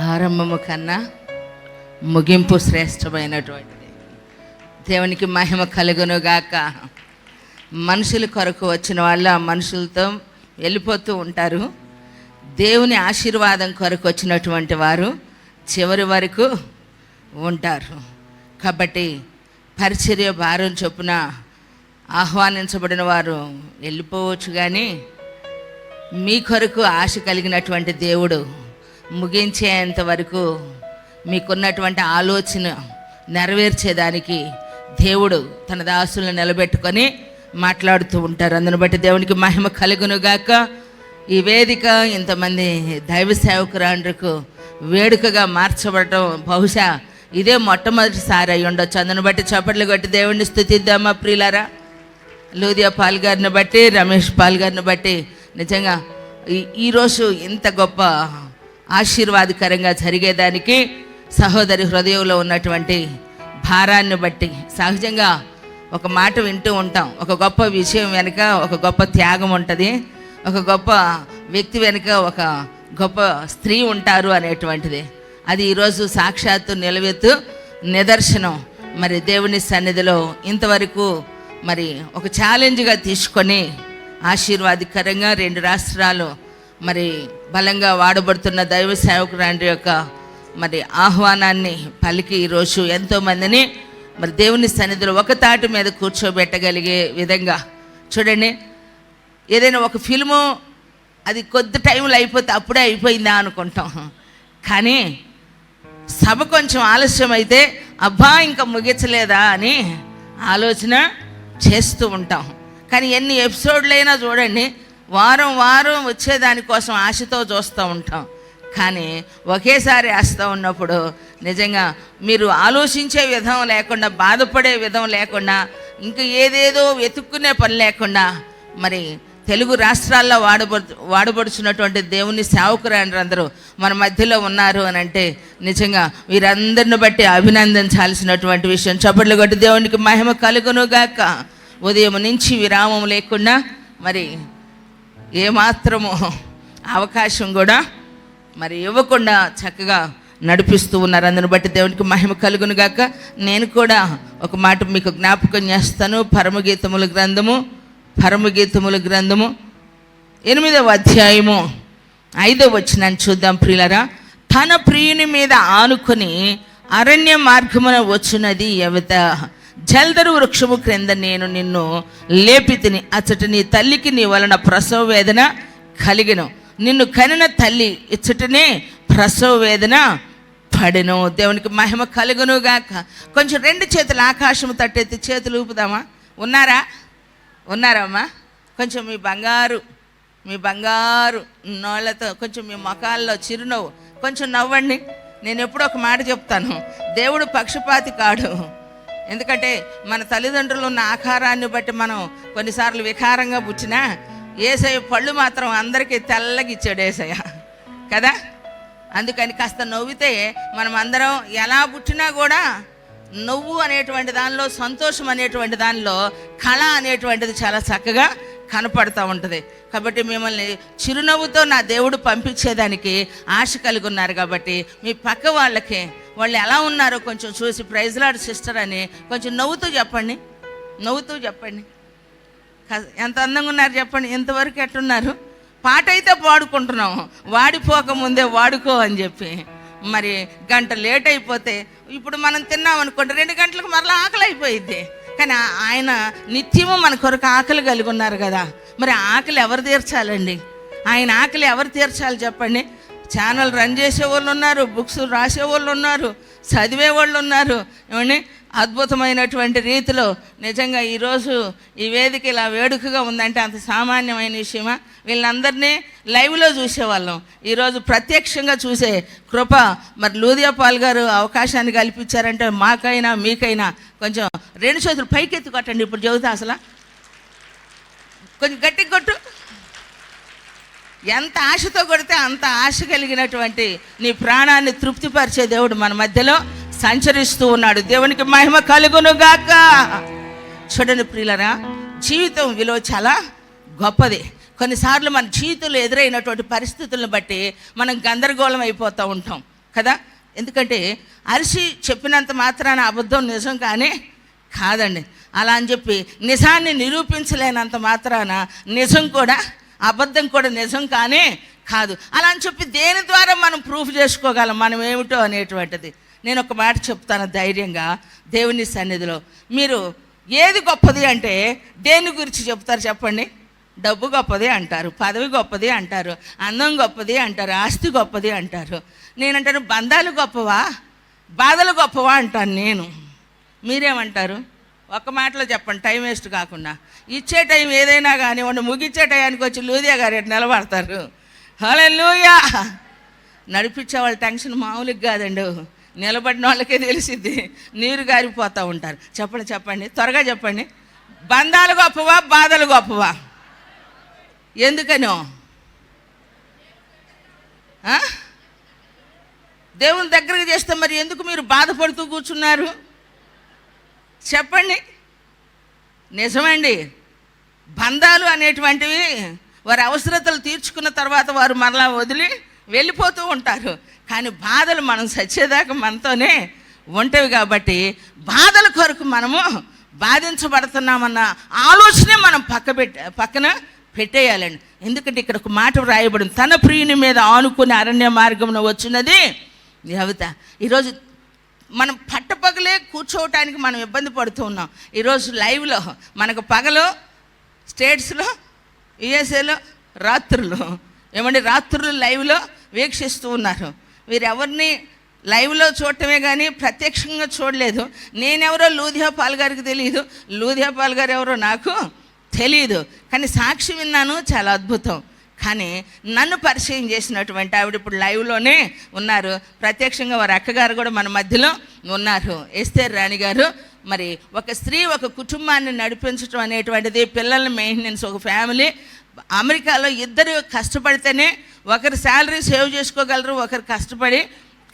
ఆరంభము కన్నా ముగింపు శ్రేష్టమైనటువంటిది. దేవునికి మహిమ కలుగును గాక మనుషుల కొరకు వచ్చిన వాళ్ళు ఆ మనుషులతో వెళ్ళిపోతూ ఉంటారు. దేవుని ఆశీర్వాదం కొరకు వచ్చినటువంటి వారు చివరి వరకు ఉంటారు. కాబట్టి పరిచర్య భారం చొప్పున ఆహ్వానించబడిన వారు వెళ్ళిపోవచ్చు కానీ మీ కొరకు ఆశ కలిగినటువంటి దేవుడు ముగించేంత వరకు మీకున్నటువంటి ఆలోచన నెరవేర్చేదానికి దేవుడు తన దాసులను నిలబెట్టుకొని మాట్లాడుతూ ఉంటారు. అందును బట్టి దేవునికి మహిమ కలుగునుగాక. ఈ వేదిక ఇంతమంది దైవ సేవకురాండ్రకు వేడుకగా మార్చబడటం బహుశా ఇదే మొట్టమొదటిసారి అయి ఉండొచ్చు. అందును బట్టి చప్పట్లు కొట్టి దేవుడిని స్థుతిద్దామా ప్రియులారా? లూదియా పాల్ గారిని బట్టి రమేష్ పాల్ గారిని బట్టి నిజంగా ఈ- ఈరోజు ఇంత గొప్ప ఆశీర్వాదకరంగా జరిగేదానికి సహోదరి హృదయంలో ఉన్నటువంటి భారాన్ని బట్టి సహజంగా ఒక మాట వింటూ ఉంటాం. ఒక గొప్ప విషయం వెనుక ఒక గొప్ప త్యాగం ఉంటుంది. ఒక గొప్ప వ్యక్తి వెనుక ఒక గొప్ప స్త్రీ ఉంటారు అనేటువంటిది. అది ఈరోజు సాక్షాత్తు నిలవెత్తు నిదర్శనం. మరి దేవుని సన్నిధిలో ఇంతవరకు మరి ఒక ఛాలెంజ్గా తీసుకొని ఆశీర్వాదకరంగా రెండు రాష్ట్రాలు మరి బలంగా వాడబడుతున్న దైవ సేవకురాండి యొక్క మరి ఆహ్వానాన్ని పలికి ఈరోజు ఎంతోమందిని మరి దేవుని సన్నిధిలో ఒక తాటి మీద కూర్చోబెట్టగలిగే విధంగా. చూడండి ఏదైనా ఒక ఫిల్ము అది కొద్ది టైంలో అయిపోతే అప్పుడే అయిపోయిందా అనుకుంటాం. కానీ సభ కొంచెం ఆలస్యం అయితే అబ్బా ఇంకా ముగించలేదా అని ఆలోచన చేస్తూ ఉంటాం. కానీ ఎన్ని ఎపిసోడ్లైనా చూడండి వారం వారం వచ్చేదానికోసం ఆశతో చూస్తూ ఉంటాం. కానీ ఒకేసారి వేస్తూ ఉన్నప్పుడు నిజంగా మీరు ఆలోచించే విధం లేకుండా బాధపడే విధం లేకుండా ఇంకా ఏదేదో వెతుక్కునే పని లేకుండా మరి తెలుగు రాష్ట్రాల్లో వాడబడు వాడబడుచున్నటువంటి దేవుని సేవకురాండ్రందరూ మన మధ్యలో ఉన్నారు అని అంటే నిజంగా వీరందరిని బట్టి అభినందించాల్సినటువంటి విషయం. చప్పట్లు కొట్టి దేవునికి మహిమ కలుగునుగాక. ఉదయం నుంచి విరామం లేకుండా మరి ఏమాత్రము అవకాశం కూడా మరి ఇవ్వకుండా చక్కగా నడిపిస్తూ ఉన్నారు. అందుని బట్టి దేవునికి మహిమ కలుగును గాక. నేను కూడా ఒక మాట మీకు జ్ఞాపకం చేస్తాను. పరమగీతముల గ్రంథము పరమగీతముల గ్రంథము ఎనిమిదవ అధ్యాయము ఐదవ వచ్చినాన్ని చూద్దాం ప్రియులరా. తన ప్రియుని మీద ఆనుకొని అరణ్య మార్గమున వచ్చినది ఎవత? జల్దరు వృక్షము క్రింద నేను నిన్ను లేపితిని అచ్చట నీ తల్లికి నీ వలన ప్రసవ వేదన కలిగిన. నిన్ను కనిన తల్లి ఇచ్చటనే ప్రసవ వేదన పడెను. దేవునికి మహిమ కలుగును గాక. కొంచెం రెండు చేతులు ఆకాశం తట్టెత్తి చేతులు ఊపుదామా? ఉన్నారా? ఉన్నారమ్మా కొంచెం మీ బంగారు మీ బంగారు నోళ్ళతో కొంచెం మీ మొఖాల్లో చిరునవ్వు. కొంచెం నవ్వండి. నేను ఎప్పుడో ఒక మాట చెప్తాను. దేవుడు పక్షపాతి కాడు. ఎందుకంటే మన తల్లిదండ్రులు ఉన్న ఆకారాన్ని బట్టి మనం కొన్నిసార్లు వికారంగా పుచ్చినా ఏసయ్య పళ్ళు మాత్రం అందరికీ తెల్లగి ఇచ్చాడు ఏసయ్య. కదా? అందుకని కాస్త నవ్వితే మనం అందరం ఎలా పుట్టినా కూడా నవ్వు అనేటువంటి దానిలో సంతోషం అనేటువంటి దానిలో కళ అనేటువంటిది చాలా చక్కగా కనపడుతూ ఉంటుంది. కాబట్టి మిమ్మల్ని చిరునవ్వుతో నా దేవుడు పంపించేదానికి ఆశ కలిగి ఉన్నారు కాబట్టి మీ పక్క వాళ్ళకి వాళ్ళు ఎలా ఉన్నారో కొంచెం చూసి ప్రైజ్లాడ్ సిస్టర్ అని కొంచెం నవ్వుతూ చెప్పండి. నవ్వుతూ చెప్పండి. ఎంత అందంగా ఉన్నారు చెప్పండి. ఇంతవరకు ఎట్టున్నారు పాట అయితే పాడుకుంటున్నాం. వాడిపోక ముందే వాడుకో అని చెప్పి. మరి గంట లేట్ అయిపోతే ఇప్పుడు మనం తిన్నాం అనుకోండి రెండు గంటలకు మరలా ఆకలి అయిపోయింది కానీ ఆయన నిత్యము మన కొరకు ఆకలి కలిగి ఉన్నారు కదా. మరి ఆకలి ఎవరు తీర్చాలండి? ఆయన ఆకలి ఎవరు తీర్చాలి చెప్పండి? ఛానల్ రన్ చేసే వాళ్ళు ఉన్నారు బుక్స్ రాసే వాళ్ళు ఉన్నారు చదివే వాళ్ళు ఉన్నారు ఏమండి? అద్భుతమైనటువంటి రీతిలో నిజంగా ఈరోజు ఈ వేదిక ఇలా వేడుకగా ఉందంటే అంత సామాన్యమైన విషయమా? వీళ్ళందరినీ లైవ్లో చూసేవాళ్ళం. ఈరోజు ప్రత్యక్షంగా చూసే కృప మరి లూదియాపాల్ గారు అవకాశాన్ని కల్పించారంటే మాకైనా మీకైనా కొంచెం రెండు చేతులు పైకెత్తి కొట్టండి ఇప్పుడు చెబుతా అసలు. కొంచెం గట్టి కొట్టు. ఎంత ఆశతో కొడితే అంత ఆశ కలిగినటువంటి నీ ప్రాణాన్ని తృప్తిపరిచే దేవుడు మన మధ్యలో సంచరిస్తూ ఉన్నాడు. దేవునికి మహిమ కలుగును గాక చూడండి ప్రియులరా జీవితం విలువ చాలా గొప్పది. కొన్నిసార్లు మన జీవితంలో ఎదురైనటువంటి పరిస్థితులను బట్టి మనం గందరగోళం అయిపోతూ ఉంటాం కదా? ఎందుకంటే అరిసి చెప్పినంత మాత్రాన అబద్ధం నిజం కానీ కాదండి. అలా అని చెప్పి నిజాన్ని నిరూపించలేనంత మాత్రాన నిజం కూడా అబద్ధం కూడా నిజం కానీ కాదు. అలా అని చెప్పి దేని ద్వారా మనం ప్రూఫ్ చేసుకోగలం? మనం ఏమిటో అనేటువంటిది. నేను ఒక మాట చెప్తాను ధైర్యంగా దేవుని సన్నిధిలో. మీరు ఏది గొప్పది అంటే దేని గురించి చెప్తారు చెప్పండి? డబ్బు గొప్పది అంటారు పదవి గొప్పది అంటారు అందం గొప్పది అంటారు ఆస్తి గొప్పది అంటారు. నేనంటాను బంధాలు గొప్పవా? బాధలు గొప్పవా అంటాను నేను. మీరేమంటారు? ఒక మాటలో చెప్పండి టైం వేస్ట్ కాకుండా. ఇచ్చే టైం ఏదైనా కానీ కానివ్వండి ముగిచ్చే టయానికి వచ్చి లూదియా గారు ఎటు నిలబడతారు? హలో లూయా నడిపించే వాళ్ళ టెన్షన్ మామూలుగా కాదండి. నిలబడిన వాళ్ళకే తెలిసిద్ది. నీరు గారిపోతూ ఉంటారు. చెప్పండి చెప్పండి. త్వరగా చెప్పండి. బంధాలు గొప్పవా బాధలు గొప్పవా? ఎందుకనో? దేవుని దగ్గరకు చేస్తే మరి ఎందుకు మీరు బాధపడుతూ కూర్చున్నారు? చెప్పండి. నిజమండి. బంధాలు అనేటువంటివి వారి అవసరతలు తీర్చుకున్న తర్వాత వారు మరలా వదిలి వెళ్ళిపోతూ ఉంటారు. కానీ బాధలు మనం సచ్చేదాకా మనతోనే ఉంటవి కాబట్టి బాధల కొరకు మనము బాధించబడుతున్నామన్న ఆలోచనే మనం పక్క పక్కన పెట్టేయాలండి. ఎందుకంటే ఇక్కడ ఒక మాట వ్రాయబడింది. తన ప్రియుని మీద ఆనుకుని అరణ్య మార్గంలో వచ్చినది దేవత ఈరోజు మనం పట్టపగలే కూర్చోవటానికి మనం ఇబ్బంది పడుతూ ఉన్నాం. ఈరోజు లైవ్లో మనకు పగలు స్టేట్స్లో యుఎస్ఏలో రాత్రులు. ఏమంటే రాత్రులు లైవ్లో వీక్షిస్తూ ఉన్నారు. వీరెవరిని లైవ్లో చూడటమే కానీ ప్రత్యక్షంగా చూడలేదు. నేనెవరో లూధియాపాల్ గారికి తెలియదు లూధియాపాల్ గారు ఎవరో నాకు తెలియదు కానీ సాక్షి విన్నాను. చాలా అద్భుతం. కానీ నన్ను పరిచయం చేసినటువంటి ఆవిడ ఇప్పుడు లైవ్లోనే ఉన్నారు. ప్రత్యక్షంగా వారి అక్కగారు కూడా మన మధ్యలో ఉన్నారు. ఎస్తేర్ రాణి గారు మరి ఒక స్త్రీ ఒక కుటుంబాన్ని నడిపించడం అనేటువంటిది పిల్లల మెయింటెనెన్స్ ఒక ఫ్యామిలీ అమెరికాలో ఇద్దరు కష్టపడితేనే ఒకరు శాలరీ సేవ్ చేసుకోగలరు ఒకరు కష్టపడి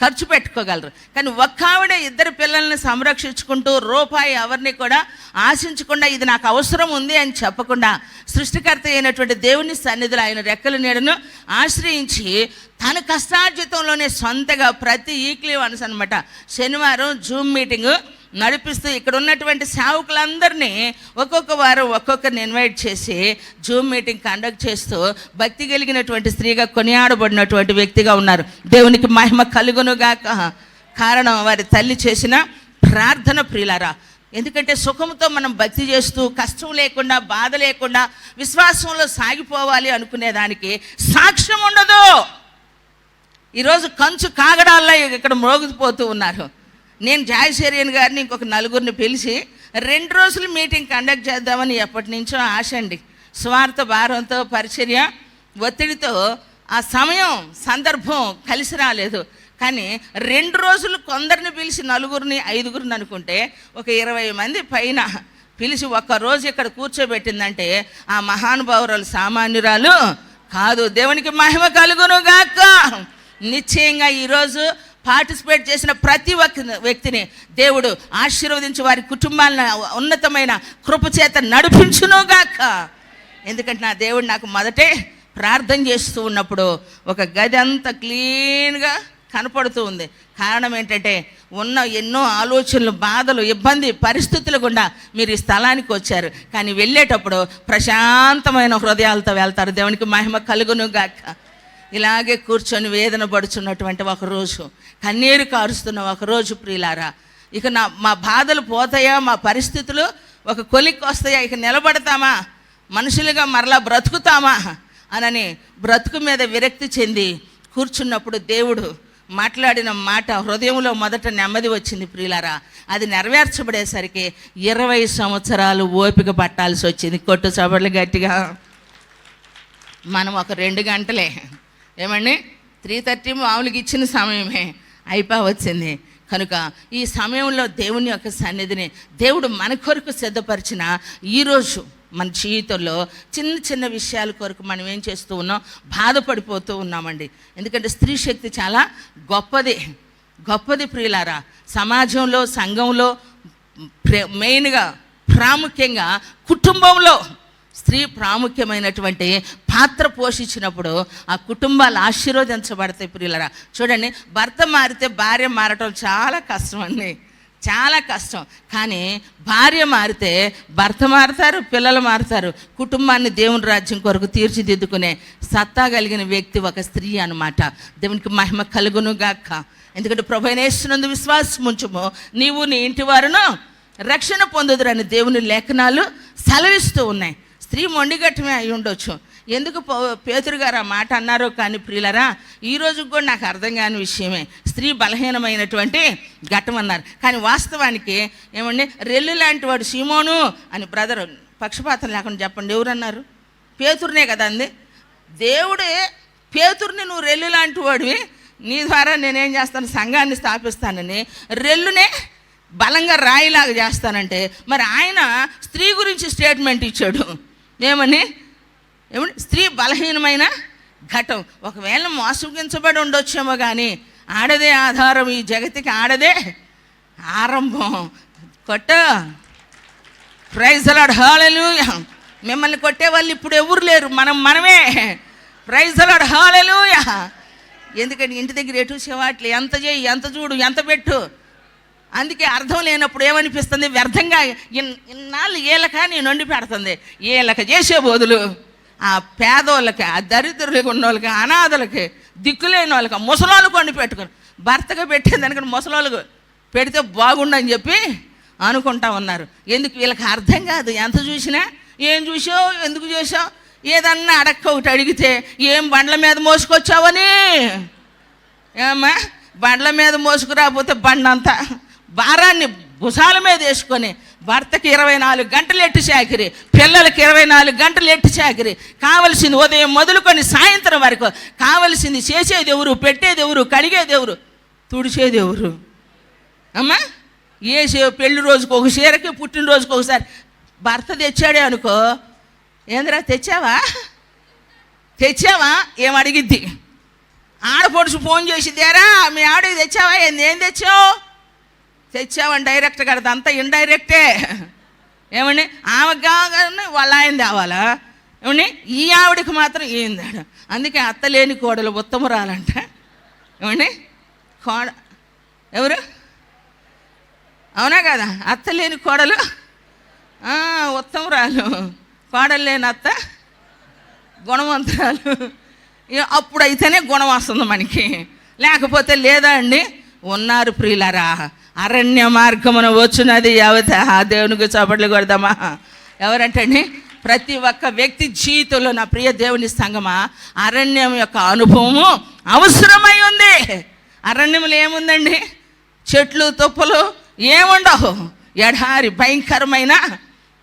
ఖర్చు పెట్టుకోగలరు. కానీ ఒక్క ఆవిడ ఇద్దరు పిల్లల్ని సంరక్షించుకుంటూ రూపాయి ఎవరిని కూడా ఆశించకుండా ఇది నాకు అవసరం ఉంది అని చెప్పకుండా సృష్టికర్త అయినటువంటి దేవుని సన్నిధిలో ఆయన రెక్కల నీడను ఆశ్రయించి తన కష్టార్జితంలోనే సొంతగా ప్రతి ఈక్లీ వన్స్ అనమాట శనివారం జూమ్ మీటింగు నడిపిస్తూ ఇక్కడ ఉన్నటువంటి సేవకులందరినీ ఒక్కొక్క వారం ఒక్కొక్కరిని ఇన్వైట్ చేసి జూమ్ మీటింగ్ కండక్ట్ చేస్తూ భక్తి కలిగినటువంటి స్త్రీగా కొనియాడబడినటువంటి వ్యక్తిగా ఉన్నారు. దేవునికి మహిమ కలుగునుగాక. కారణం వారి తల్లి చేసిన ప్రార్థన ప్రియులారా. ఎందుకంటే సుఖంతో మనం భక్తి చేస్తూ కష్టం లేకుండా బాధ లేకుండా విశ్వాసంలో సాగిపోవాలి అనుకునేదానికి సాక్ష్యం ఉండదు. ఈరోజు కంచు కాగడాల్లో ఇక్కడ మోగిపోతూ ఉన్నారు. నేను జాయశేరియన్ గారిని ఇంకొక నలుగురిని పిలిచి రెండు రోజులు మీటింగ్ కండక్ట్ చేద్దామని ఎప్పటి నుంచో ఆశ అండి. స్వార్థ భారంతో పరిచర్య ఒత్తిడితో ఆ సమయం సందర్భం కలిసి రాలేదు. కానీ రెండు రోజులు కొందరిని పిలిచి నలుగురిని ఐదుగురిని అనుకుంటే ఒక ఇరవై మంది పైన పిలిచి ఒక్క రోజు ఇక్కడ కూర్చోబెట్టిందంటే ఆ మహానుభావురాలు సామాన్యురాలు కాదు. దేవునికి మహిమ కలుగును గాక నిశ్చయంగా ఈరోజు పార్టిసిపేట్ చేసిన ప్రతి ఒక్క వ్యక్తిని దేవుడు ఆశీర్వదించి వారి కుటుంబాలను ఉన్నతమైన కృపచేత నడిపించునుగాక. ఎందుకంటే నా దేవుడు నాకు మొదటే ప్రార్థన చేస్తూ ఉన్నప్పుడు ఒక గది అంతా క్లీన్గా కనపడుతూ ఉంది. కారణం ఏంటంటే ఉన్న ఎన్నో ఆలోచనలు బాధలు ఇబ్బంది పరిస్థితులు గుండా మీరు ఈ స్థలానికి వచ్చారు. కానీ వెళ్ళేటప్పుడు ప్రశాంతమైన హృదయాలతో వెళ్తారు. దేవునికి మహిమ కలుగును గాక ఇలాగే కూర్చొని వేదన పడుచున్నటువంటి ఒక రోజు కన్నీరు కారుస్తున్న ఒక రోజు ప్రియులారా. ఇక నా మా బాధలు పోతాయా మా పరిస్థితులు ఒక కొలిక్కి వస్తాయా ఇక నిలబడతామా మనుషులుగా మరలా బ్రతుకుతామా అనని బ్రతుకు మీద విరక్తి చెంది కూర్చున్నప్పుడు దేవుడు మాట్లాడిన మాట హృదయంలో మొదట నెమ్మది వచ్చింది ప్రియులారా. అది నెరవేర్చబడేసరికి ఇరవై సంవత్సరాలు ఓపిక పట్టాల్సి వచ్చింది. కొట్టు చబడలు గట్టిగా. మనం ఒక రెండు గంటలే. ఏమండి? త్రీ థర్టీ మామూలుగా ఇచ్చిన సమయమే అయిపో వచ్చింది కనుక ఈ సమయంలో దేవుని యొక్క సన్నిధిని దేవుడు మన కొరకు సిద్ధపరిచిన ఈరోజు మన జీవితంలో చిన్న చిన్న విషయాల కొరకు మనం ఏం చేస్తూ ఉన్నాం? బాధపడిపోతూ ఉన్నామండి. ఎందుకంటే స్త్రీ శక్తి చాలా గొప్పది. గొప్పది ప్రియులారా సమాజంలో సంఘంలో ప్రే- మెయిన్గా ప్రాముఖ్యంగా కుటుంబంలో స్త్రీ ప్రాముఖ్యమైనటువంటి పాత్ర పోషించినప్పుడు ఆ కుటుంబాలు ఆశీర్వదించబడతాయి ప్రియులరా. చూడండి భర్త మారితే భార్య మారటం చాలా కష్టం అండి. చాలా కష్టం. కానీ భార్య మారితే భర్త మారుతారు పిల్లలు మారుతారు. కుటుంబాన్ని దేవుని రాజ్యం కొరకు తీర్చిదిద్దుకునే సత్తా కలిగిన వ్యక్తి ఒక స్త్రీ అన్నమాట. దేవునికి మహిమ కలుగును గాక ఎందుకంటే ప్రభైనేస్తున్నందు విశ్వాసం ఉంచుము. నీవు నీ ఇంటి వారును రక్షణ పొందుదురని దేవుని లేఖనాలు సెలవిస్తూ ఉన్నాయి. స్త్రీ మొండిగట్టమే అయి ఉండొచ్చు. ఎందుకు పేతురు గారు ఆ మాట అన్నారో కానీ ప్రియులరా ఈ కూడా నాకు అర్థం కాని విషయమే. స్త్రీ బలహీనమైనటువంటి ఘట్టం అన్నారు. కానీ వాస్తవానికి ఏమండి రెల్లు లాంటి వాడు సీమోను అని బ్రదర్ పక్షపాతం లేకుండా చెప్పండి ఎవరన్నారు? పేతురునే కదా అంది. దేవుడే పేతుర్ని నువ్వు రెల్లు లాంటి వాడివి నీ ద్వారా నేనేం చేస్తాను సంఘాన్ని స్థాపిస్తానని రెల్లునే బలంగా రాయిలాగా చేస్తానంటే మరి ఆయన స్త్రీ గురించి స్టేట్మెంట్ ఇచ్చాడు. ఏమని? ఏమని? స్త్రీ బలహీనమైన ఘటం. ఒకవేళ మోసగించబడి ఉండొచ్చేమో కానీ ఆడదే ఆధారం ఈ జగతికి ఆడదే ఆరంభం. కొట్ట. ప్రైజ్ అలాడ్ హాలెలూయ మిమ్మల్ని కొట్టే వాళ్ళు ఇప్పుడు ఎవరు లేరు? మనం మనమే. ప్రైజ్ అలాడ్ హాలెలూయ ఎందుకంటే ఇంటి దగ్గర ఎటు చెవాట్లు ఎంత చేయి? ఎంత చూడు? ఎంత పెట్టు? అందుకే అర్థం లేనప్పుడు ఏమనిపిస్తుంది? వ్యర్థంగా ఇన్ ఇన్నాళ్ళు ఏలక నేను వండి పెడుతుంది. ఏలక చేసే బోధులు ఆ పేదోళ్ళకి ఆ దరిద్రులకి ఉన్నోళ్ళకి అనాథలకి దిక్కులేని వాళ్ళకి ముసలోళ్ళకి వండి పెట్టుకుని భర్తగా పెట్టేదానికి ముసలోళ్ళకు పెడితే బాగుండని చెప్పి అనుకుంటా ఉన్నారు. ఎందుకు? వీళ్ళకి అర్థం కాదు. ఎంత చూసినా? ఏం చూసావు? ఎందుకు చేసావు? ఏదన్నా అడక్క ఒకటి అడిగితే ఏం బండ్ల మీద మోసుకొచ్చావని? ఏమ్మా? బండ్ల మీద మోసుకురాకపోతే బండంతా భారాన్ని భుజాల మీద వేసుకొని భర్తకి ఇరవై నాలుగు గంటలు ఎట్టి చాకిరి పిల్లలకి ఇరవై నాలుగు గంటలు ఎట్టి చాకిరి. కావలసింది ఉదయం మొదలుకొని సాయంత్రం వరకు కావలసింది చేసేది ఎవరు పెట్టేది ఎవరు కడిగేది ఎవరు? తుడిచేది ఎవరు? అమ్మా ఏ పెళ్ళి రోజుకు ఒక చీరకి పుట్టినరోజుకి ఒకసారి. భర్త తెచ్చాడే అనుకో. ఏందిరా తెచ్చావా? తెచ్చావా? ఏం అడిగిద్ది? ఆడపడుచు ఫోన్ చేసిద్దారా మీ ఆవిడకి తెచ్చావా? ఏంది ఏం తెచ్చావు? తెచ్చావని డైరెక్ట్ కడతా అంతా ఇండైరెక్టే ఏమండి? ఆమె కాగానే వాళ్ళ ఆయన తేవాలా ఏమండి? ఈ ఆవిడకి మాత్రం ఏందాడు అందుకే అత్త లేని కోడలు ఉత్తమురాలంట. ఏమండి? కోడ ఎవరు? అవునా కదా? అత్త లేని కోడలు? ఉత్తమరాలు ఉత్తమురాలు. కోడలు లేని అత్త? గుణవంతురాలు. అప్పుడైతేనే గుణం వస్తుంది మనకి. లేకపోతే లేదా అండి? ఉన్నారు ప్రియులరా అరణ్య మార్గమున వచ్చున్నది ఆ దేవునికి చప్పట్లు కొడదామా ఎవరంటండి? ప్రతి ఒక్క వ్యక్తి జీవితంలో నా ప్రియ దేవుని సంగమా? అరణ్యం యొక్క అనుభవము అవసరమై ఉంది. అరణ్యములు ఏముందండి? చెట్లు తుప్పలు ఏముండవు. ఎడారి భయంకరమైన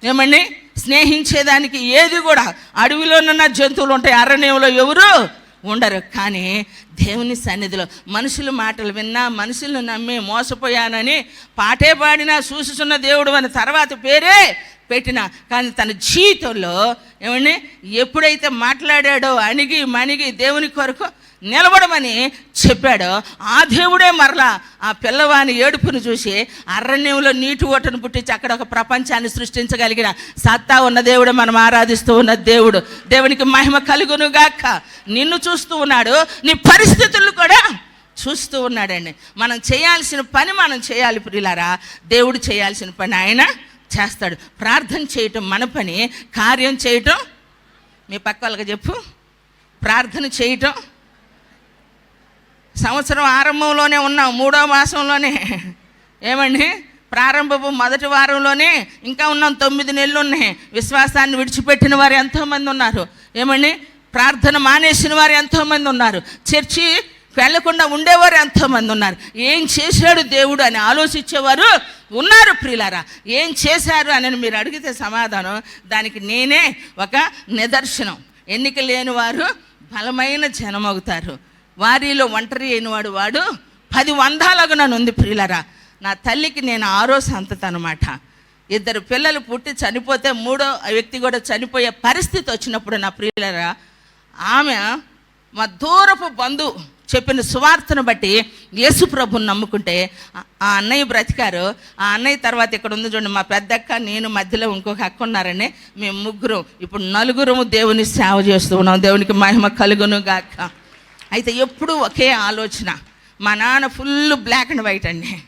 ఏమండి? స్నేహించేదానికి ఏది కూడా అడవిలోనున్న జంతువులు ఉంటాయి. అరణ్యంలో ఎవరు? ఉండరు. కానీ దేవుని సన్నిధిలో మనుషుల మాటలు విన్నా మనుషులను నమ్మి మోసపోయానని పాటే పాడినా సూచిస్తున్న దేవుడు అని తర్వాత పేరే పెట్టిన. కానీ తన జీవితంలో ఏమండి ఎప్పుడైతే మాట్లాడాడో అణిగి మణిగి దేవుని కొరకు నిలబడమని చెప్పాడు. ఆ దేవుడే మరలా ఆ పిల్లవాని ఏడుపును చూసి అరణ్యంలో నీటి ఓటను పుట్టించి అక్కడ ఒక ప్రపంచాన్ని సృష్టించగలిగిన సత్తా ఉన్న దేవుడు మనం ఆరాధిస్తూ ఉన్న దేవుడు. దేవునికి మహిమ కలుగును గాక నిన్ను చూస్తూ ఉన్నాడు నీ పరిస్థితులు కూడా చూస్తూ ఉన్నాడండి. మనం చేయాల్సిన పని మనం చేయాలి ప్రియులారా. దేవుడు చేయాల్సిన పని ఆయన చేస్తాడు. ప్రార్థన చేయటం మన పని కార్యం చేయటం. మీ పక్క వాళ్ళకి చెప్పు. ప్రార్థన చేయటం. సంవత్సరం ఆరంభంలోనే ఉన్నాం మూడో మాసంలోనే. ఏమండి? ప్రారంభపు మొదటి వారంలోనే ఇంకా ఉన్నాం తొమ్మిది నెలలు ఉన్నాయి విశ్వాసాన్ని విడిచిపెట్టిన వారు ఎంతోమంది ఉన్నారు. ఏమండి? ప్రార్థన మానేసిన వారు ఎంతోమంది ఉన్నారు. చర్చి వెళ్ళకుండా ఉండేవారు ఎంతోమంది ఉన్నారు. ఏం చేశాడు దేవుడు అని ఆలోచించేవారు ఉన్నారు ప్రియులారా. ఏం చేశారు అని మీరు అడిగితే సమాధానం దానికి నేనే ఒక నిదర్శనం. ఎన్నిక లేని వారు బలమైన జనమవుతారు. వారిలో ఒంటరి అయినవాడు వాడు. పది వందాలకు నన్ను ఉంది ప్రియులరా. నా తల్లికి నేను ఆరో సంతత అనమాట ఇద్దరు పిల్లలు పుట్టి చనిపోతే మూడో వ్యక్తి కూడా చనిపోయే పరిస్థితి వచ్చినప్పుడు నా ప్రియులరా ఆమె మా దూరపు బంధు చెప్పిన సువార్తను బట్టి యేసు ప్రభుని నమ్ముకుంటే ఆ- అన్నయ్య బ్రతికారు. ఆ అన్నయ్య తర్వాత ఇక్కడ ఉంది చూడండి మా పెద్దక్క నేను మధ్యలో ఇంకొక అక్క ఉన్నారని మేము ముగ్గురు ఇప్పుడు నలుగురు దేవుని సేవ చేస్తూ ఉన్నాం. దేవునికి మహిమ కలుగును గాక అయితే ఎప్పుడూ ఒకే ఆలోచన. మా నాన్న ఫుల్ బ్లాక్ అండ్ వైట్ అండి.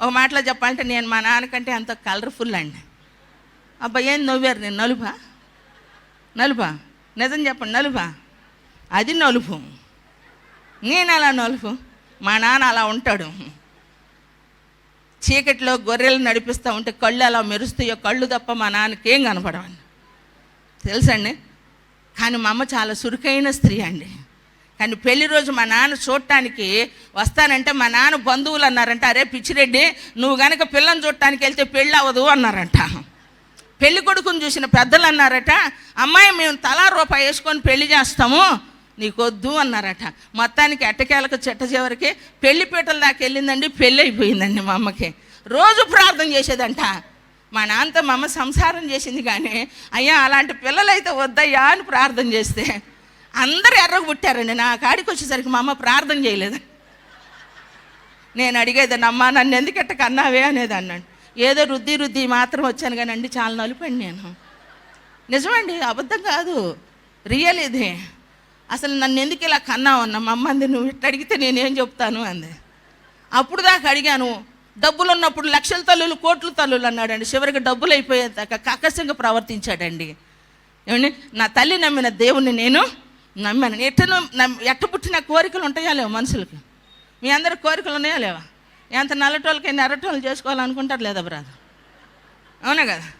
ఒక మాటలో చెప్పాలంటే నేను మా నాన్నకంటే అంత కలర్ఫుల్ అండి. అబ్బా ఏం నవ్వారు నేను నలుపా? నలుపా? నిజం చెప్పండి నలుపా? అది నలుపు. నేను అలా నలుపు. మా నాన్న అలా ఉంటాడు. చీకట్లో గొర్రెలు నడిపిస్తూ ఉంటే కళ్ళు అలా మెరుస్తాయో కళ్ళు తప్ప మా నాన్నకి ఏం కనపడవండి. తెలుసండి కానీ మా అమ్మ చాలా చురుకైన స్త్రీ అండి. కానీ పెళ్ళి రోజు మా నాన్న చూడటానికి వస్తానంటే మా నాన్న బంధువులు అన్నారంట అరే పిచ్చిరెడ్డి నువ్వు గనక పిల్లని చూడటానికి వెళ్తే పెళ్ళి అవ్వదు అన్నారంట. పెళ్ళి కొడుకుని చూసిన పెద్దలు అన్నారట అమ్మాయి మేము తలా రూపాయి వేసుకొని పెళ్ళి చేస్తాము నీకొద్దు అన్నారట. మొత్తానికి ఎట్టకేలకు చెట్ట చివరికి పెళ్ళి పీటల దాకా వెళ్ళిందండి పెళ్ళి అయిపోయిందండి మా అమ్మకి. రోజు ప్రార్థన చేసేదంట. మా నాన్నతో మా అమ్మ సంసారం చేసింది కానీ అయ్యా అలాంటి పిల్లలైతే వద్దయ్యా అని ప్రార్థన చేస్తే. అందరూ ఎర్రగొట్టారండి నా కాడికి వచ్చేసరికి మా అమ్మ ప్రార్థన చేయలేదు. నేను అడిగేదాన్ని అమ్మ నన్ను ఎందుకట్ట కన్నావే? అనేది అన్నాడు. ఏదో రుద్ది రుద్ది మాత్రం వచ్చాను కానీ అండి చాలా నలుపండి నేను. నిజమండి అబద్ధం కాదు. రియల్ ఇది. అసలు నన్ను ఎందుకు ఇలా కన్నావు అన్న మా అమ్మ అంది నువ్వు ఇట్ట అడిగితే నేనేం చెప్తాను? అంది. అప్పుడు దాకా అడిగాను డబ్బులు ఉన్నప్పుడు లక్షల తల్లులు కోట్ల తల్లులు అన్నాడండి. చివరికి డబ్బులు అయిపోయేదాకా కక్కసంగా ప్రవర్తించాడండి. ఏమండి నా తల్లి నమ్మిన దేవుణ్ణి నేను నమ్మాను ఎట్టను నమ్- ఎట్ట పుట్టిన కోరికలు ఉంటాయా లేవు మనుషులకి? మీ అందరి కోరికలు ఉన్నాయా లేవా? ఎంత నల్లటోళ్ళకి ఎర్రటోళ్ళు చేసుకోవాలనుకుంటారు లేదా బ్రాదర్? అవునా కదా?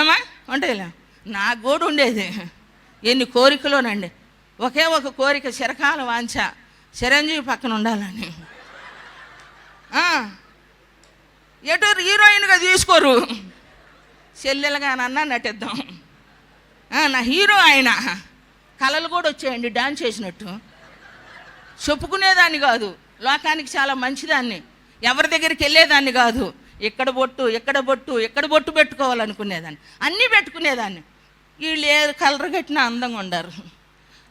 ఏమా? ఉంటాయిలే నా గోడు ఉండేది. ఎన్ని కోరికలోనండి. ఒకే ఒక కోరిక చిరకాల వాంచ చిరంజీవి పక్కన ఉండాలని. ఎటు హీరోయిన్గా తీసుకోరు. చెల్లెలుగా నన్నా నటిద్దాం. నా హీరో ఆయన. కళలు కూడా వచ్చాయండి డాన్స్ చేసినట్టు. చెప్పుకునేదాన్ని కాదు. లోకానికి చాలా మంచిదాన్ని. ఎవరి దగ్గరికి వెళ్ళేదాన్ని కాదు. ఇక్కడ బొట్టు ఎక్కడ బొట్టు ఎక్కడ బొట్టు పెట్టుకోవాలనుకునేదాన్ని. అన్నీ పెట్టుకునేదాన్ని. వీళ్ళు ఏ కలర్ కట్టినా అందంగా ఉండారు.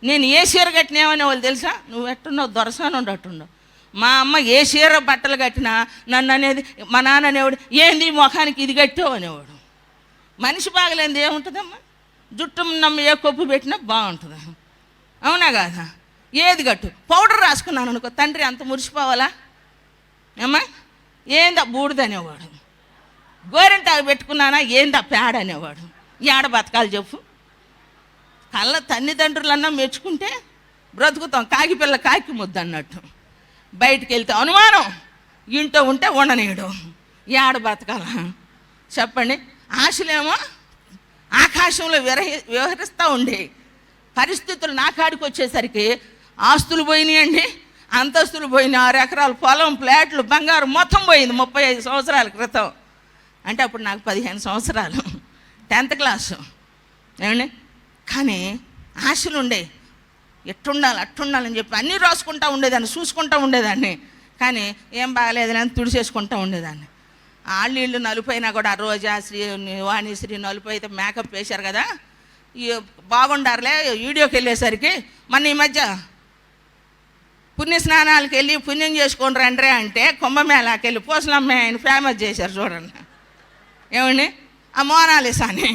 నేను ఏ చీర కట్టినామని వాళ్ళు తెలుసా? నువ్వు ఎట్టున్నావు? దొరసాను ఉండట్టున్నావు మా అమ్మ ఏ చీర బట్టలు కట్టినా నన్ను అనేది మా నాన్న అనేవాడు ఏంది ముఖానికి ఇది కట్టావు? అనేవాడు. మనిషి బాగలేంది ఏముంటుందమ్మా? జుట్టు నమ్మ ఏ కొప్పు పెట్టినా బాగుంటుంది. అవునా కాదా? ఏది గట్టు? పౌడర్ రాసుకున్నాను అనుకో తండ్రి అంత మురిసిపోవాలా? ఏమ్మా? ఏందా బూడిద అనేవాడు? గోరెంటాకు పెట్టుకున్నానా? ఏందా పేడ అనేవాడు? ఏడ బతకాలి చెప్పు. కళ్ళ తల్లిదండ్రులన్నా మెచ్చుకుంటే బ్రతుకుతాం. కాకి పిల్ల కాకి ముద్దు అన్నట్టు. బయటికి వెళ్తే అనుమానం. ఇంట్లో ఉంటే ఉండనీయడం. ఏడ బతకాల? చెప్పండి. ఆశలేమో ఆకాశంలో విరహి వ్యవహరిస్తూ ఉండే పరిస్థితులు నా కాడికి వచ్చేసరికి ఆస్తులు పోయినాయండి అంతస్తులు పోయినాయి ఆరు ఎకరాలు పొలం ఫ్లాట్లు బంగారం మొత్తం పోయింది ముప్పై ఐదు సంవత్సరాల క్రితం. అంటే అప్పుడు నాకు పదిహేను సంవత్సరాలు టెన్త్ క్లాసు. ఏమండి? కానీ ఆశలు ఉండే ఎట్టుండాలి అట్టుండాలని చెప్పి అన్నీ రాసుకుంటూ ఉండేదాన్ని చూసుకుంటూ ఉండేదాన్ని. కానీ ఏం బాగాలేదని అని ఉండేదాన్ని. వాళ్ళు వీళ్ళు నలుపైనా కూడా ఆ రోజా శ్రీ వాణిశ్రీ నలుపు అయితే మేకప్ వేశారు కదా. ఈ బాగుండారులే వీడియోకి వెళ్ళేసరికి మన ఈ మధ్య పుణ్య స్నానాలకు వెళ్ళి పుణ్యం చేసుకొని రండ్రే అంటే కుంభమేళాకి వెళ్ళి పూసలమ్మ ఆయన ఫేమస్ చేశారు చూడండి. ఏమండి? ఆ మోనాలిసాని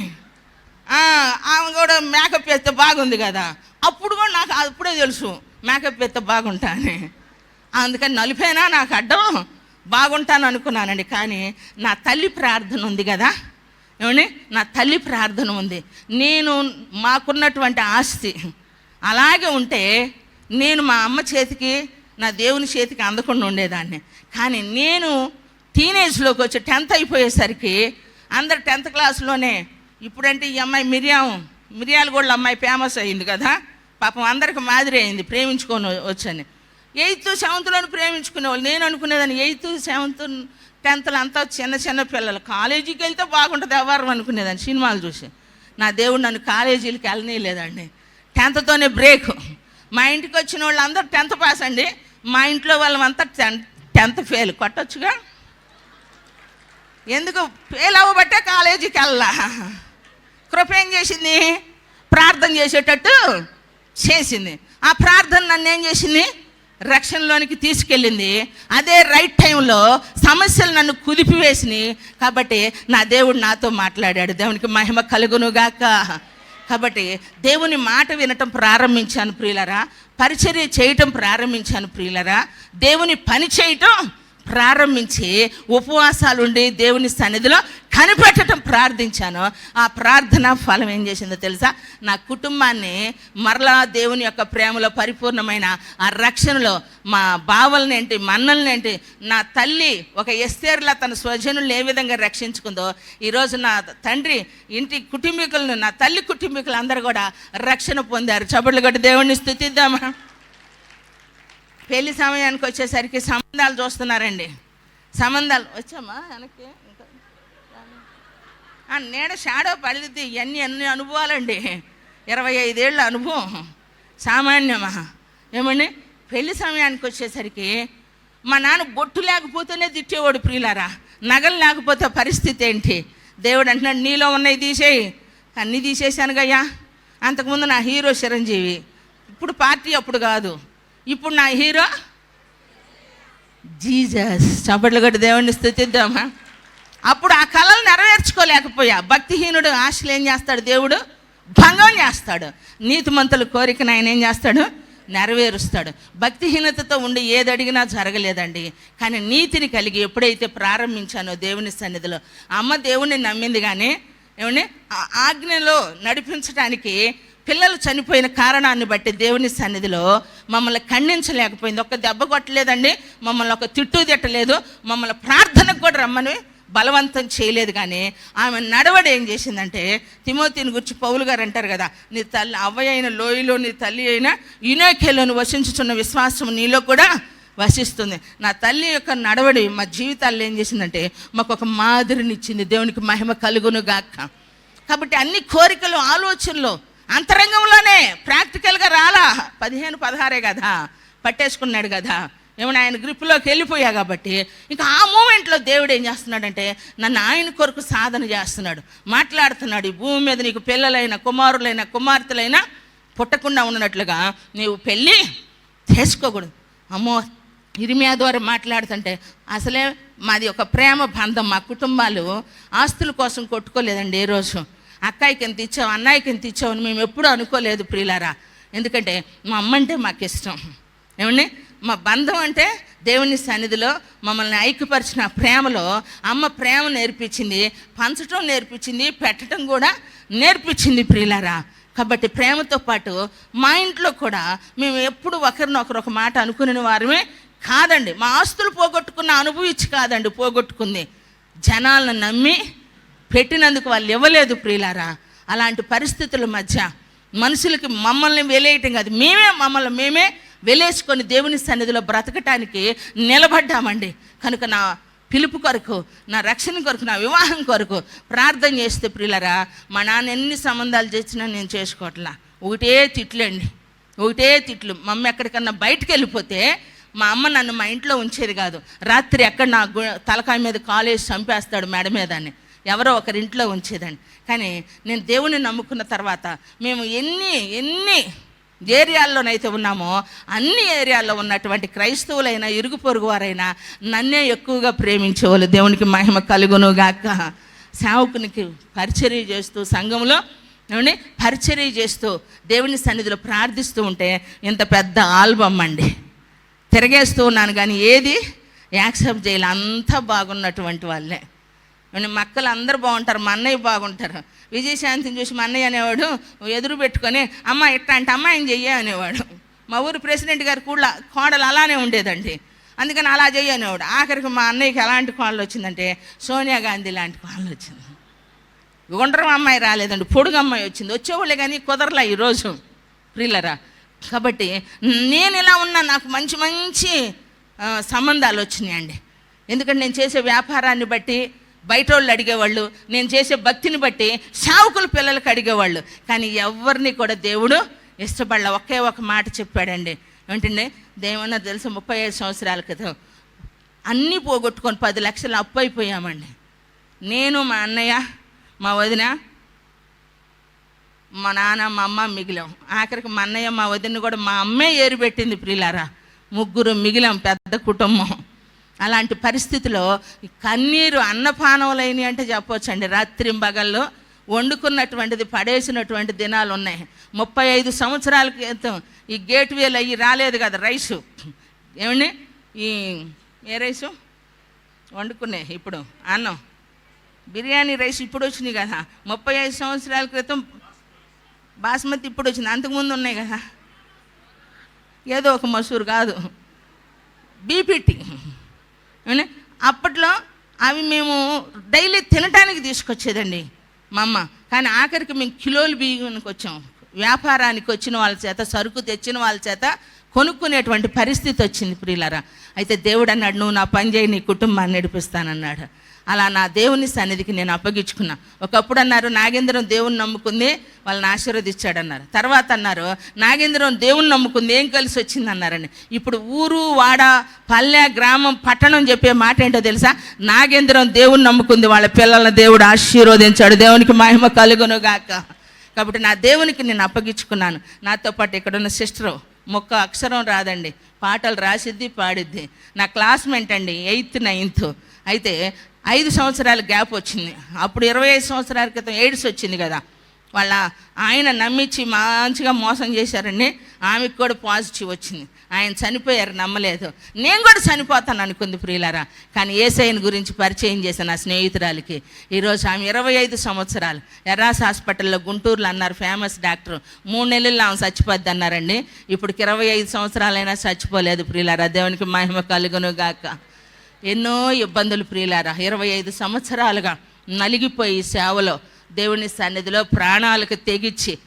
అని ఆమె కూడా మేకప్ వేస్తే బాగుంది కదా. అప్పుడు కూడా నాకు అప్పుడే తెలుసు మేకప్ వేస్తే బాగుంటా అని. అందుకని నలిపేనా నాకు అడ్డం? బాగుంటాను అనుకున్నానండి కానీ నా తల్లి ప్రార్థన ఉంది కదా. ఏమండి? నా తల్లి ప్రార్థన ఉంది. నేను మాకున్నటువంటి ఆస్తి అలాగే ఉంటే నేను మా అమ్మ చేతికి నా దేవుని చేతికి అందకుండా ఉండేదాన్ని. కానీ నేను టీనేజ్లోకి వచ్చి టెన్త్ అయిపోయేసరికి అందరు టెన్త్ క్లాస్లోనే ఇప్పుడంటే ఈ అమ్మాయి మిరియాం మిరియాలగూడలో కూడా అమ్మాయి ఫేమస్ అయింది కదా. పాపం అందరికి మాదిరి అయింది ప్రేమించుకొని వచ్చని. ఎయిత్ సెవెంత్లోని ప్రేమించుకునేవాళ్ళు. నేను అనుకునేదాన్ని ఎయిత్ సెవెంత్ టెన్త్లో అంతా చిన్న చిన్న పిల్లలు. కాలేజీకి వెళ్తే బాగుంటుంది ఎవరు అనుకునేదాన్ని. సినిమాలు చూసి. నా దేవుడు నన్ను కాలేజీలకి వెళ్ళనీయలేదండి. టెన్త్తోనే బ్రేక్. మా ఇంటికి వచ్చిన వాళ్ళు అందరూ టెన్త్ పాస్ అండి. మా ఇంట్లో వాళ్ళమంతా టెన్త్ టెన్త్ ఫెయిల్. కొట్టొచ్చుగా? ఎందుకు? ఫెయిల్ అవ్వబట్టే కాలేజీకి వెళ్ళా కృప ఏం చేసింది? ప్రార్థన చేసేటట్టు చేసింది. ఆ ప్రార్థన నన్ను ఏం చేసింది? రక్షణలోనికి తీసుకెళ్ళింది. అదే రైట్ టైంలో సమస్యలు నన్ను కుదిపివేసినాయి కాబట్టి నా దేవుడు నాతో మాట్లాడాడు. దేవునికి మహిమ కలుగునుగాక. కాబట్టి దేవుని మాట వినటం ప్రారంభించాను ప్రియులరా. పరిచర్య చేయటం ప్రారంభించాను ప్రియులరా. దేవుని పని చేయటం ప్రారంభించి ఉపవాసాలుండి దేవుని సన్నిధిలో కనిపెట్టడం ప్రార్థించాను. ఆ ప్రార్థన ఫలం ఏం చేసిందో తెలుసా? నా కుటుంబాన్ని మరలా దేవుని యొక్క ప్రేమలో పరిపూర్ణమైన ఆ రక్షణలో మా బావలనేంటి మన్నలనేంటి నా తల్లి ఒక ఎస్తేర్లా తన స్వజనులను ఏ విధంగా రక్షించుకుందో ఈరోజు నా తండ్రి ఇంటి కుటుంబీకులను నా తల్లి కుటుంబీకులు అందరూ కూడా రక్షణ పొందారు. చప్పట్లు కూడా దేవుణ్ణి స్థుతిద్దామా? పెళ్ళి సమయానికి వచ్చేసరికి సంబంధాలు చూస్తున్నారండి. సంబంధాలు వచ్చామా వెనక్కి? ఇంకా ఆ, నీడ షాడో పడితే ఇవన్నీ అన్ని అనుభవాలండి. ఇరవై ఐదేళ్ళ అనుభవం. సామాన్యమా? ఏమండి? పెళ్ళి సమయానికి వచ్చేసరికి మా నాన్న బొట్టు లేకపోతేనే తిట్టేవాడు ప్రియులారా. నగలు లేకపోతే పరిస్థితి ఏంటి? దేవుడు అంటున్నాడు నీలో ఉన్నాయి తీసేయి. అన్నీ తీసేశానుగయ్యా. అంతకుముందు నా హీరో చిరంజీవి. ఇప్పుడు పార్టీ అప్పుడు కాదు. ఇప్పుడు నా హీరో? జీజస్. చప్పట్లు కొట్టి దేవుణ్ణి స్థుతిద్దామా? అప్పుడు ఆ కళలు నెరవేర్చుకోలేకపోయా. భక్తిహీనుడు ఆశలు ఏం చేస్తాడు దేవుడు? భంగం చేస్తాడు. నీతిమంతుల కోరికను ఆయన ఏం చేస్తాడు? నెరవేరుస్తాడు. భక్తిహీనతతో ఉండి ఏది అడిగినా జరగలేదండి. కానీ నీతిని కలిగి ఎప్పుడైతే ప్రారంభించానో దేవుని సన్నిధిలో అమ్మ దేవుణ్ణి నమ్మింది కానీ ఏమండి ఆజ్ఞలో నడిపించడానికి పిల్లలు చనిపోయిన కారణాన్ని బట్టి దేవుని సన్నిధిలో మమ్మల్ని ఖండించలేకపోయింది. ఒక్క దెబ్బ కొట్టలేదండి. మమ్మల్ని ఒక తిట్టు తిట్టలేదు. మమ్మల్ని ప్రార్థనకు కూడా రమ్మని బలవంతం చేయలేదు కానీ ఆమె నడవడ ఏం చేసిందంటే తిమోతిని గుర్చి పౌలు గారు అంటారు కదా నీ తల్లి అవ్వయ్య అయిన లోయలో నీ తల్లి అయిన యునేకేలోని వసించుతున్న విశ్వాసం నీలో కూడా వసిస్తుంది నా తల్లి యొక్క నడవడి మా జీవితాల్లో ఏం చేసిందంటే మాకు ఒక మాదిరినిచ్చింది. దేవునికి మహిమ కలుగును గాక కాబట్టి అన్ని కోరికలు ఆలోచనలు అంతరంగంలోనే ప్రాక్టికల్గా రాలా. పదిహేను పదహారే కదా పట్టేసుకున్నాడు కదా ఏమైనా ఆయన గ్రిప్లోకి వెళ్ళిపోయా కాబట్టి. ఇంకా ఆ మూమెంట్లో దేవుడు ఏం చేస్తున్నాడంటే నన్ను ఆయన కొరకు సాధన చేస్తున్నాడు. మాట్లాడుతున్నాడు ఈ భూమి మీద నీకు పిల్లలైన కుమారులైన కుమార్తెలైనా పుట్టకుండా ఉన్నట్లుగా నీవు పెళ్ళి చేసుకోకూడదు. అమ్మో ఇరిమియా ద్వారా మాట్లాడుతుంటే అసలే మాది ఒక ప్రేమ బంధం మా కుటుంబాలు ఆస్తుల కోసం కొట్టుకోలేదండి ఏ రోజు. అక్కాయికి ఎంత ఇచ్చావు అన్నయ్యకి ఎంత ఇచ్చావు అని మేము ఎప్పుడూ అనుకోలేదు ప్రియులారా. ఎందుకంటే మా అమ్మ అంటే మాకు ఇష్టం. ఏమండి? మా బంధం అంటే దేవుని సన్నిధిలో మమ్మల్ని ఐక్యపరిచిన ప్రేమలో అమ్మ ప్రేమ నేర్పించింది పంచటం నేర్పించింది పెట్టడం కూడా నేర్పించింది ప్రియులారా. కాబట్టి ప్రేమతో పాటు మా ఇంట్లో కూడా మేము ఎప్పుడు ఒకరినొకరు ఒక మాట అనుకునే వారమే కాదండి. మా ఆస్తులు పోగొట్టుకున్న అనుభవించి కాదండి పోగొట్టుకుంది. జనాలను నమ్మి పెట్టినందుకు వాళ్ళు ఇవ్వలేదు ప్రియులారా. అలాంటి పరిస్థితుల మధ్య మనుషులకి మమ్మల్ని వెలేయటం కాదు. మేమే మమ్మల్ని మేమే వెలేసుకొని దేవుని సన్నిధిలో బ్రతకటానికి నిలబడ్డామండి. కనుక నా పిలుపు కొరకు నా రక్షణ కొరకు నా వివాహం కొరకు ప్రార్థన చేస్తే ప్రియులరా మా నాన్న ఎన్ని సంబంధాలు చేసినా నేను చేసుకోవట్లా. ఒకటే తిట్లండి. ఒకటే తిట్లు. మమ్మీ ఎక్కడికన్నా బయటకు వెళ్ళిపోతే మా అమ్మ నన్ను మా ఇంట్లో ఉంచేది కాదు. రాత్రి ఎక్కడ నా గు- తలకాయ మీద కాలేజ్ చంపేస్తాడు మెడ మీద అని. ఎవరో ఒకరింట్లో ఉంచేదండి. కానీ నేను దేవుని నమ్ముకున్న తర్వాత మేము ఎన్ని ఎన్ని ఏరియాల్లోనైతే ఉన్నామో అన్ని ఏరియాల్లో ఉన్నటువంటి క్రైస్తవులైనా ఇరుగు పొరుగు వారైనా నన్నే ఎక్కువగా ప్రేమించేవాళ్ళు. దేవునికి మహిమ కలుగును గాక సేవకునికి పరిచర్య చేస్తూ సంఘంలో ఏమండి? పరిచర్య చేస్తూ దేవుని సన్నిధిలో ప్రార్థిస్తూ ఉంటే ఇంత పెద్ద ఆల్బమ్ అండి. తిరగేస్తూ ఉన్నాను కానీ ఏది యాక్సెప్ట్ చేయాలి. అంతా బాగున్నటువంటి వాళ్ళే. మక్కలు అందరూ బాగుంటారు మా అన్నయ్య బాగుంటారు. విజయశాంతిని చూసి మా అన్నయ్య అనేవాడు ఎదురు పెట్టుకొని అమ్మ ఇట్లా అంటే అమ్మాయిని చెయ్య అనేవాడు. మా ఊరు ప్రెసిడెంట్ గారు కూడా కోడలు అలానే ఉండేదండి. అందుకని అలా చెయ్యనేవాడు ఆఖరికి మా అన్నయ్యకి ఎలాంటి కోళ్ళు వచ్చిందంటే సోనియా గాంధీ లాంటి కోళ్ళు వచ్చింది. గుండ్రం అమ్మాయి రాలేదండి పొడుగు అమ్మాయి వచ్చింది. వచ్చేవాళ్ళే కానీ కుదరలా ఈరోజు ప్రిల్లరా. కాబట్టి నేను ఇలా ఉన్నా నాకు మంచి మంచి సంబంధాలు వచ్చినాయండి. ఎందుకంటే నేను చేసే వ్యాపారాన్ని బట్టి బయట వాళ్ళు అడిగేవాళ్ళు నేను చేసే భక్తిని బట్టి సావుకుల పిల్లలకు అడిగేవాళ్ళు. కానీ ఎవరిని కూడా దేవుడు ఇష్టపడలే. ఒకే ఒక మాట చెప్పాడండి. ఏంటండి దేవన్న తెలుసు ముప్పై ఐదు సంవత్సరాల క్రితం అన్నీ పోగొట్టుకొని పది లక్షలు అప్పు అయిపోయామండి. నేను మా అన్నయ్య మా వదిన మా నాన్న మా అమ్మ మిగిలాం. ఆఖరికి మా అన్నయ్య మా వదిన కూడా మా అమ్మే ఏరు పెట్టింది ప్రియులారా. ముగ్గురు మిగిలాం పెద్ద కుటుంబం. అలాంటి పరిస్థితిలో ఈ కన్నీరు అన్నపానములైన అంటే చెప్పొచ్చండి. రాత్రి బగల్లో వండుకున్నటువంటిది పడేసినటువంటి దినాలు ఉన్నాయి ముప్పై ఐదు సంవత్సరాల క్రితం ఈ గేట్ వేలు అయ్యి రాలేదు కదా రైసు. ఏమండి? ఈ ఏ రైసు? వండుకునే ఇప్పుడు అన్నం. బిర్యానీ రైస్ ఇప్పుడు వచ్చినాయి కదా. ముప్పై ఐదు సంవత్సరాల క్రితం బాస్మతి ఇప్పుడు వచ్చింది. అంతకుముందు ఉన్నాయి కదా. ఏదో ఒక మసూరు కాదు. బీపీటీ. అప్పట్లో అవి మేము డైలీ తినడానికి తీసుకొచ్చేదండి మా అమ్మ. కానీ ఆఖరికి మేము కిలోలు బియ్యానికి వచ్చాం. వ్యాపారానికి వచ్చిన వాళ్ళ చేత సరుకు తెచ్చిన వాళ్ళ చేత కొనుక్కునేటువంటి పరిస్థితి వచ్చింది ప్రియులరా. అయితే దేవుడు అన్నాడు నువ్వు నా పని చేయి నీ కుటుంబాన్ని నడిపిస్తానన్నాడు. అలా నా దేవుని సన్నిధికి నేను అప్పగించుకున్నా. ఒకప్పుడు అన్నారు నాగేంద్రం దేవుని నమ్ముకుంది వాళ్ళని ఆశీర్వదించాడన్నారు. తర్వాత అన్నారు నాగేంద్రం దేవుని నమ్ముకుంది ఏం కలిసి వచ్చింది అన్నారని ఇప్పుడు ఊరు వాడ పల్లె గ్రామం పట్టణం చెప్పే మాట ఏంటో తెలుసా? నాగేంద్రం దేవుని నమ్ముకుంది వాళ్ళ పిల్లల దేవుడు ఆశీర్వదించాడు దేవునికి మహిమ కలుగును గాక కాబట్టి నా దేవునికి నేను అప్పగించుకున్నాను. నాతో పాటు ఇక్కడ ఉన్న సిస్టరు మొక్క అక్షరం రాదండి పాటలు రాసిద్ది పాడిద్ది. నా క్లాస్మేట్ అండి ఎయిత్ నైన్త్. అయితే ఐదు సంవత్సరాల గ్యాప్ వచ్చింది. అప్పుడు ఇరవై ఐదు సంవత్సరాల క్రితం ఎయిడ్స్ వచ్చింది కదా. వాళ్ళ ఆయన నమ్మించి మంచిగా మోసం చేశారండి ఆమెకు కూడా పాజిటివ్ వచ్చింది. ఆయన చనిపోయారు నమ్మలేదు. నేను కూడా చనిపోతాను అనుకుంది ప్రియులారా. కానీ ఏసైన్ గురించి పరిచయం చేశాను నా స్నేహితురాలకి ఈరోజు ఆమె ఇరవై ఐదు సంవత్సరాలు ఎర్రాస్ హాస్పిటల్లో గుంటూరులో అన్నారు ఫేమస్ డాక్టర్. మూడు నెలల్లో ఆమె చచ్చిపోద్ది అన్నారండి. ఇప్పుడు ఇరవై ఐదు సంవత్సరాలైనా చచ్చిపోలేదు ప్రియులారా. దేవునికి మహిమ కలుగును గాక. ఎన్నో ఇబ్బందులు ప్రియులారా. ఇరవై ఐదు సంవత్సరాలుగా నలిగిపోయి సేవలో దేవుని సన్నిధిలో ప్రాణాలకు తెగిచ్చి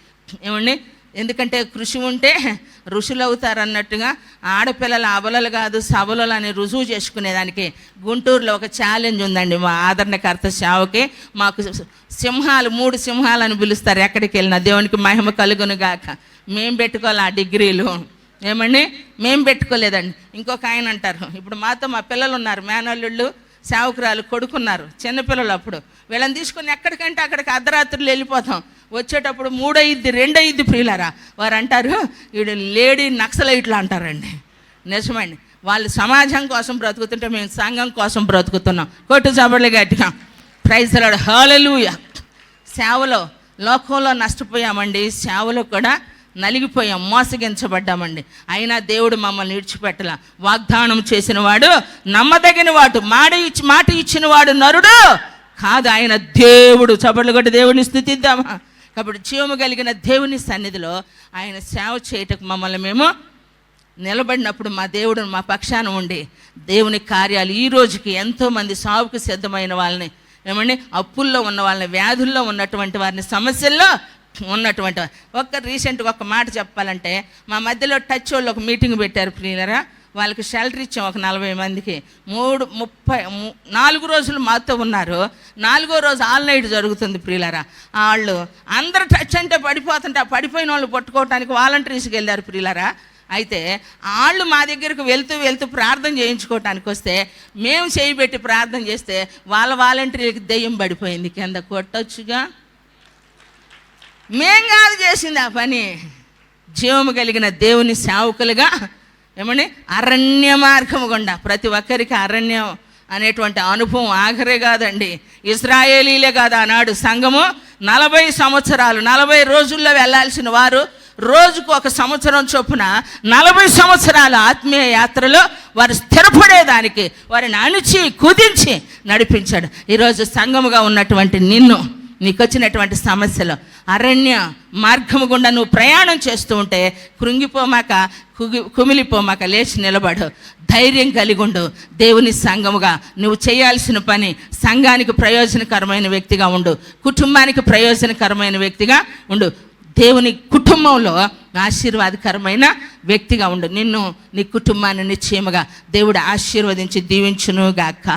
ఏమండి? ఎందుకంటే కృషి ఉంటే ఋషులు అవుతారన్నట్టుగా ఆడపిల్లల అబలలు కాదు సవలలు అని రుజువు చేసుకునేదానికి గుంటూరులో ఒక ఛాలెంజ్ ఉందండి. మా ఆదరణకర్త సేవకి మాకు సింహాలు మూడు సింహాలను పిలుస్తారు. ఎక్కడికి వెళ్ళినా దేవునికి మహిమ కలుగును గాక. మేం పెట్టుకోవాలి ఆ డిగ్రీలు. ఏమండి? మేము పెట్టుకోలేదండి. ఇంకొక ఆయన అంటారు. ఇప్పుడు మాతో మా పిల్లలు ఉన్నారు మేనల్లుళ్ళు సేవకురాలు కొడుకున్నారు చిన్నపిల్లలు అప్పుడు. వీళ్ళని తీసుకొని ఎక్కడికంటే అక్కడికి అర్ధరాత్రులు వెళ్ళిపోతాం. వచ్చేటప్పుడు మూడైద్ది రెండైద్ది ప్రియులరా వారు అంటారు వీడు లేడీ నక్సలైట్లు అంటారండి. నిజమండి. వాళ్ళు సమాజం కోసం బ్రతుకుతుంటే మేము సంఘం కోసం బ్రతుకుతున్నాం. కొట్టు చబడలు గట్టిగా. ప్రైజ్ లాడు సేవలో లోకంలో నష్టపోయామండి. సేవలో కూడా నలిగిపోయాం మోసగించబడ్డామండి. అయినా దేవుడు మమ్మల్ని విడిచిపెట్టల. వాగ్దానం చేసినవాడు నమ్మదగిన వాడు మాట ఇచ్చి మాట ఇచ్చినవాడు నరుడు కాదు ఆయన దేవుడు. చపట్లు కొట్టి దేవుడిని స్థుతిద్దామా? కాబట్టి జీవము కలిగిన దేవుని సన్నిధిలో ఆయన సేవ చేయటకు మమ్మల్ని మేము నిలబడినప్పుడు మా దేవుడు మా పక్షాన ఉండి దేవుని కార్యాలు ఈ రోజుకి ఎంతోమంది సాగుకు సిద్ధమైన వాళ్ళని ఏమండి? అప్పుల్లో ఉన్న వాళ్ళని వ్యాధుల్లో ఉన్నటువంటి వారిని సమస్యల్లో ఉన్నటువంటి ఒక్క రీసెంట్గా ఒక మాట చెప్పాలంటే మా మధ్యలో టచ్ వాళ్ళు ఒక మీటింగ్ పెట్టారు ప్రియులరా. వాళ్ళకి షెల్టర్ ఇచ్చాం ఒక నలభై మందికి. మూడు ముప్పై ము- నాలుగు రోజులు మాతో ఉన్నారు. నాలుగో రోజు ఆల్ నైట్ జరుగుతుంది ప్రియులరా. వాళ్ళు అందరు టచ్ అంటే పడిపోతుంటే ఆ పడిపోయిన వాళ్ళు పట్టుకోవడానికి వాలంటీర్స్కి వెళ్ళారు ప్రియులరా. అయితే వాళ్ళు మా దగ్గరకు వెళ్తూ వెళ్తూ ప్రార్థన చేయించుకోవటానికి వస్తే మేము చేయిబెట్టి ప్రార్థన చేస్తే వాళ్ళ వాలంటీర్లకి దెయ్యం పడిపోయింది. కింద కొట్టొచ్చుగా. మేం కాదు చేసింది ఆ పని. జీవము కలిగిన దేవుని సేవకులుగా ఏమండి? అరణ్య మార్గము గుండా ప్రతి ఒక్కరికి అరణ్యం అనేటువంటి అనుభవం ఆఖరే కాదండి. ఇస్రాయేలీలే కాదు ఆనాడు సంఘము. నలభై సంవత్సరాలు నలభై రోజుల్లో వెళ్ళాల్సిన వారు రోజుకు ఒక సంవత్సరం చొప్పున నలభై సంవత్సరాల ఆత్మీయ యాత్రలో వారు స్థిరపడేదానికి వారిని అణిచి కుదించి నడిపించాడు. ఈరోజు సంఘముగా ఉన్నటువంటి నిన్ను నీకు వచ్చినటువంటి సమస్యలు అరణ్య మార్గము గుండా నువ్వు ప్రయాణం చేస్తూ ఉంటే కృంగిపోమాక కుగి కుమిలిపోమాక లేచి నిలబడు. ధైర్యం కలిగి ఉండు. దేవుని సంఘముగా నువ్వు చేయాల్సిన పని సంఘానికి ప్రయోజనకరమైన వ్యక్తిగా ఉండు. కుటుంబానికి ప్రయోజనకరమైన వ్యక్తిగా ఉండు. దేవుని కుటుంబంలో ఆశీర్వాదకరమైన వ్యక్తిగా ఉండు. నిన్ను నీ కుటుంబాన్ని నిశ్చయముగా దేవుడు ఆశీర్వదించి దీవించును గాక